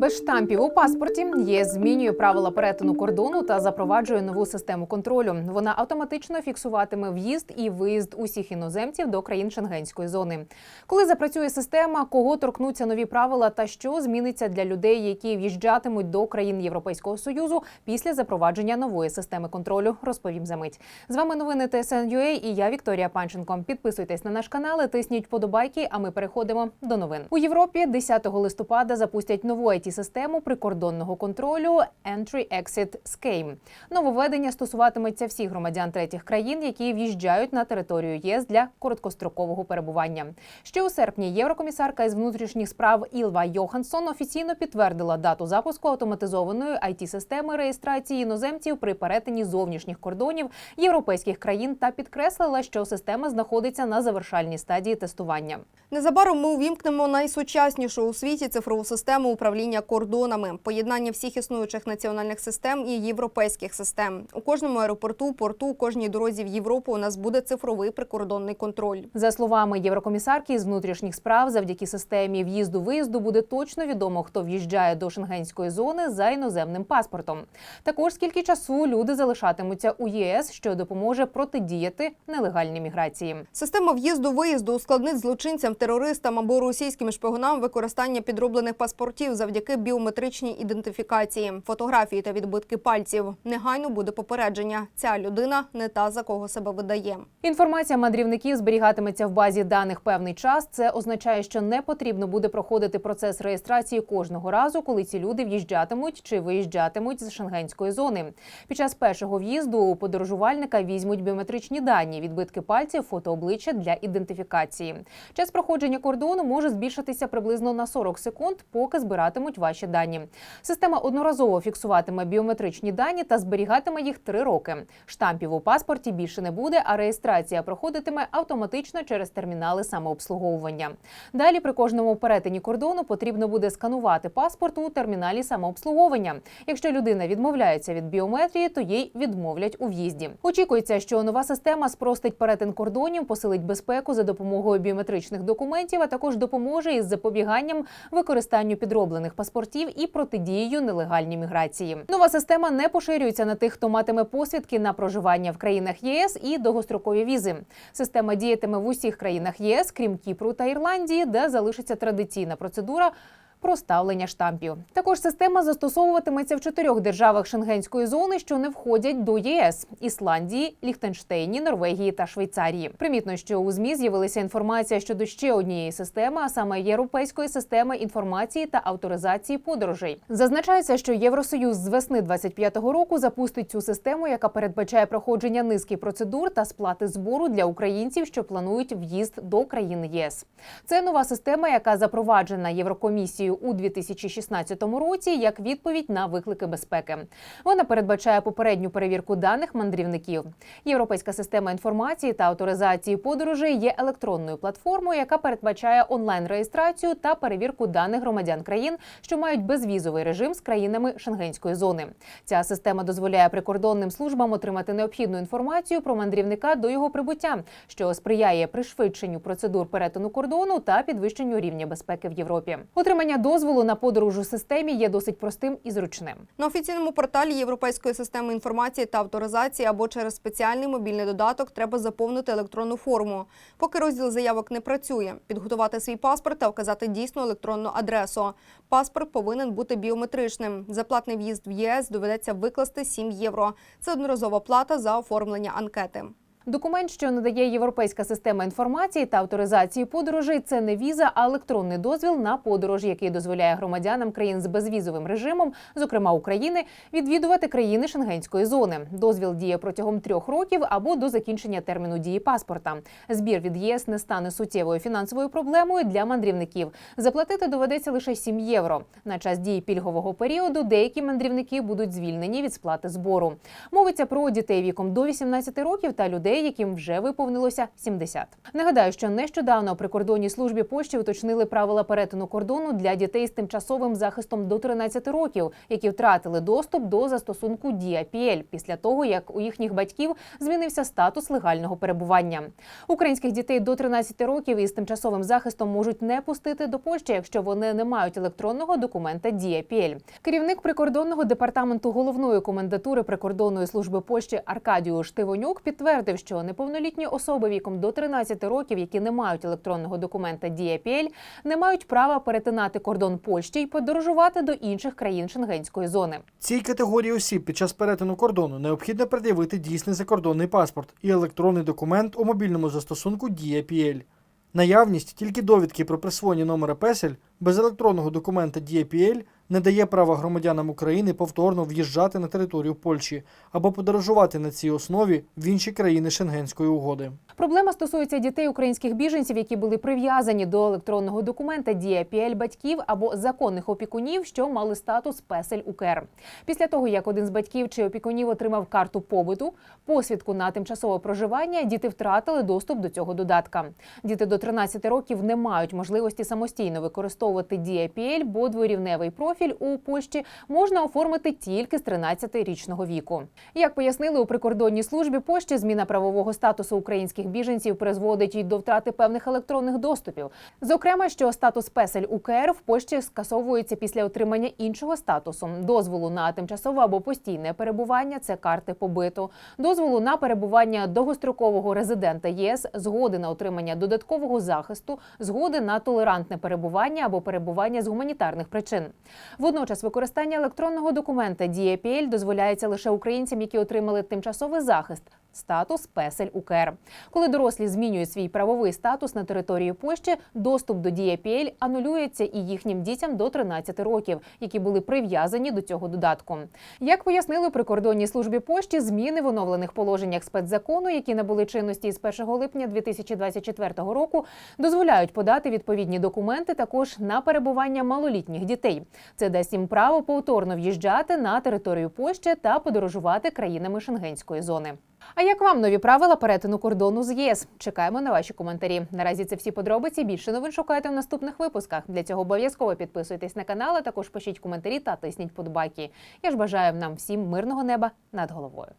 Без штампів у паспорті ЄС змінює правила перетину кордону та запроваджує нову систему контролю. Вона автоматично фіксуватиме в'їзд і виїзд усіх іноземців до країн шенгенської зони. Коли запрацює система, кого торкнуться нові правила та що зміниться для людей, які в'їжджатимуть до країн Європейського союзу після запровадження нової системи контролю, розповім за мить. З вами новини ТСН.UA і я Вікторія Панченко. Підписуйтесь на наш канал, тисніть вподобайки. А ми переходимо до новин. У Європі 10 листопада запустять нову it систему прикордонного контролю Entry-Exit Scheme. Нововведення стосуватиметься всіх громадян третіх країн, які в'їжджають на територію ЄС для короткострокового перебування. Ще у серпні єврокомісарка із внутрішніх справ Ілва Йоханссон офіційно підтвердила дату запуску автоматизованої it системи реєстрації іноземців при перетині зовнішніх кордонів європейських країн та підкреслила, що система знаходиться на завершальній стадії тестування. Незабаром ми увімкнемо найсучаснішу у світі цифрову систему управління кордонами, поєднання всіх існуючих національних систем і європейських систем. У кожному аеропорту, порту, кожній дорозі в Європу у нас буде цифровий прикордонний контроль. За словами єврокомісарки з внутрішніх справ, завдяки системі в'їзду-виїзду буде точно відомо, хто в'їжджає до шенгенської зони за іноземним паспортом. Також скільки часу люди залишатимуться у ЄС, що допоможе протидіяти нелегальній міграції. Система в'їзду-виїзду ускладнить злочинцям, терористам або російським шпигунам використання підроблених паспортів завдяки біометричній ідентифікації, фотографії та відбитки пальців. Негайно буде попередження. Ця людина не та за кого себе видає. Інформація мандрівників зберігатиметься в базі даних певний час. Це означає, що не потрібно буде проходити процес реєстрації кожного разу, коли ці люди в'їжджатимуть чи виїжджатимуть з шенгенської зони. Під час першого в'їзду у подорожувальника візьмуть біометричні дані, відбитки пальців, фото обличчя для ідентифікації. Час проходження кордону може збільшитися приблизно на 40 секунд, поки збиратимуть ваші дані. Система одноразово фіксуватиме біометричні дані та зберігатиме їх три роки. Штампів у паспорті більше не буде, а реєстрація проходитиме автоматично через термінали самообслуговування. Далі при кожному перетині кордону потрібно буде сканувати паспорт у терміналі самообслуговування. Якщо людина відмовляється від біометрії, то їй відмовлять у в'їзді. Очікується, що нова система спростить перетин кордонів, посилить безпеку за допомогою біометричних документів, а також допоможе із запобіганням використанню підроблених паспортів і протидією нелегальній міграції. Нова система не поширюється на тих, хто матиме посвідки на проживання в країнах ЄС і довгострокові візи. Система діятиме в усіх країнах ЄС, крім Кіпру та Ірландії, де залишиться традиційна процедура. Проставлення штампів також система застосовуватиметься в чотирьох державах Шенгенської зони, що не входять до ЄС: Ісландії, Ліхтенштейні, Норвегії та Швейцарії. Примітно, що у змі з'явилася інформація щодо ще однієї системи, а саме європейської системи інформації та авторизації подорожей. Зазначається, що Євросоюз з весни 25-го року запустить цю систему, яка передбачає проходження низки процедур та сплати збору для українців, що планують в'їзд до країн ЄС. Це нова система, яка запроваджена Єврокомісією у 2016 році як відповідь на виклики безпеки. Вона передбачає попередню перевірку даних мандрівників. Європейська система інформації та авторизації подорожей є електронною платформою, яка передбачає онлайн-реєстрацію та перевірку даних громадян країн, що мають безвізовий режим з країнами Шенгенської зони. Ця система дозволяє прикордонним службам отримати необхідну інформацію про мандрівника до його прибуття, що сприяє пришвидшенню процедур перетину кордону та підвищенню рівня безпеки в Європі. Отримання дозволу на подорож у системі є досить простим і зручним. На офіційному порталі Європейської системи інформації та авторизації або через спеціальний мобільний додаток треба заповнити електронну форму. Поки розділ заявок не працює, підготувати свій паспорт та вказати дійсну електронну адресу. Паспорт повинен бути біометричним. За платний в'їзд в ЄС доведеться викласти 7 євро. Це одноразова плата за оформлення анкети. Документ, що надає європейська система інформації та авторизації подорожей, це не віза, а електронний дозвіл на подорож, який дозволяє громадянам країн з безвізовим режимом, зокрема України, відвідувати країни Шенгенської зони. Дозвіл діє протягом трьох років або до закінчення терміну дії паспорта. Збір від ЄС не стане суттєвою фінансовою проблемою для мандрівників. Заплатити доведеться лише 7 євро. На час дії пільгового періоду деякі мандрівники будуть звільнені від сплати збору. Мовиться про дітей віком до 18 років та людей, дітей, яким вже виповнилося 70. Нагадаю, що нещодавно при кордонній службі пошті уточнили правила перетину кордону для дітей з тимчасовим захистом до 13 років, які втратили доступ до застосунку Діапіель після того, як у їхніх батьків змінився статус легального перебування. Українських дітей до 13 років із тимчасовим захистом можуть не пустити до Польщі, якщо вони не мають електронного документа Діапіель. Керівник прикордонного департаменту головної комендатури прикордонної служби Польщі Аркадію Штивонюк підтвердив, що неповнолітні особи віком до 13 років, які не мають електронного документа Діапіель, не мають права перетинати кордон Польщі і подорожувати до інших країн Шенгенської зони. Цій категорії осіб під час перетину кордону необхідно пред'явити дійсний закордонний паспорт і електронний документ у мобільному застосунку Дія Наявність тільки довідки про присвоєння номера песель без електронного документа Дія PL не дає права громадянам України повторно в'їжджати на територію Польщі або подорожувати на цій основі в інші країни Шенгенської угоди. Проблема стосується дітей українських біженців, які були прив'язані до електронного документа Дія батьків або законних опікунів, що мали статус песель УКР. Після того, як один з батьків чи опікунів отримав карту побуту, посвідку на тимчасове проживання, діти втратили доступ до цього додатка. Діти до 13 років не мають можливості самостійно використовувати Дія бо дворівневий профіль у Польщі можна оформити тільки з 13-річного віку. Як пояснили у прикордонній службі пошті, зміна правового статусу українських біженців призводить і до втрати певних електронних доступів. Зокрема, що статус песель УКР в пошті скасовується після отримання іншого статусу дозволу на тимчасове або постійне перебування це карти побиту, дозволу на перебування довгострокового резидента ЄС, згоди на отримання додаткового захисту, згоди на толерантне перебування або перебування з гуманітарних причин. Водночас використання електронного документа DAPL дозволяється лише українцям, які отримали тимчасовий захист. Статус песель УКР. Коли дорослі змінюють свій правовий статус на території Польщі, доступ до DAPL анулюється і їхнім дітям до 13 років, які були прив'язані до цього додатку. Як пояснили прикордонній службі пошті, зміни в оновлених положеннях спецзакону, які набули чинності з 1 липня 2024 року, дозволяють подати відповідні документи також на перебування малолітніх дітей. Це дасть їм право повторно в'їжджати на територію Польщі та подорожувати країнами Шенгенської зони. А як вам нові правила перетину кордону з ЄС? Чекаємо на ваші коментарі. Наразі це всі подробиці. Більше новин шукайте в наступних випусках. Для цього обов'язково підписуйтесь на канал, а також пишіть коментарі та тисніть подбайки. Я ж бажаю нам всім мирного неба над головою.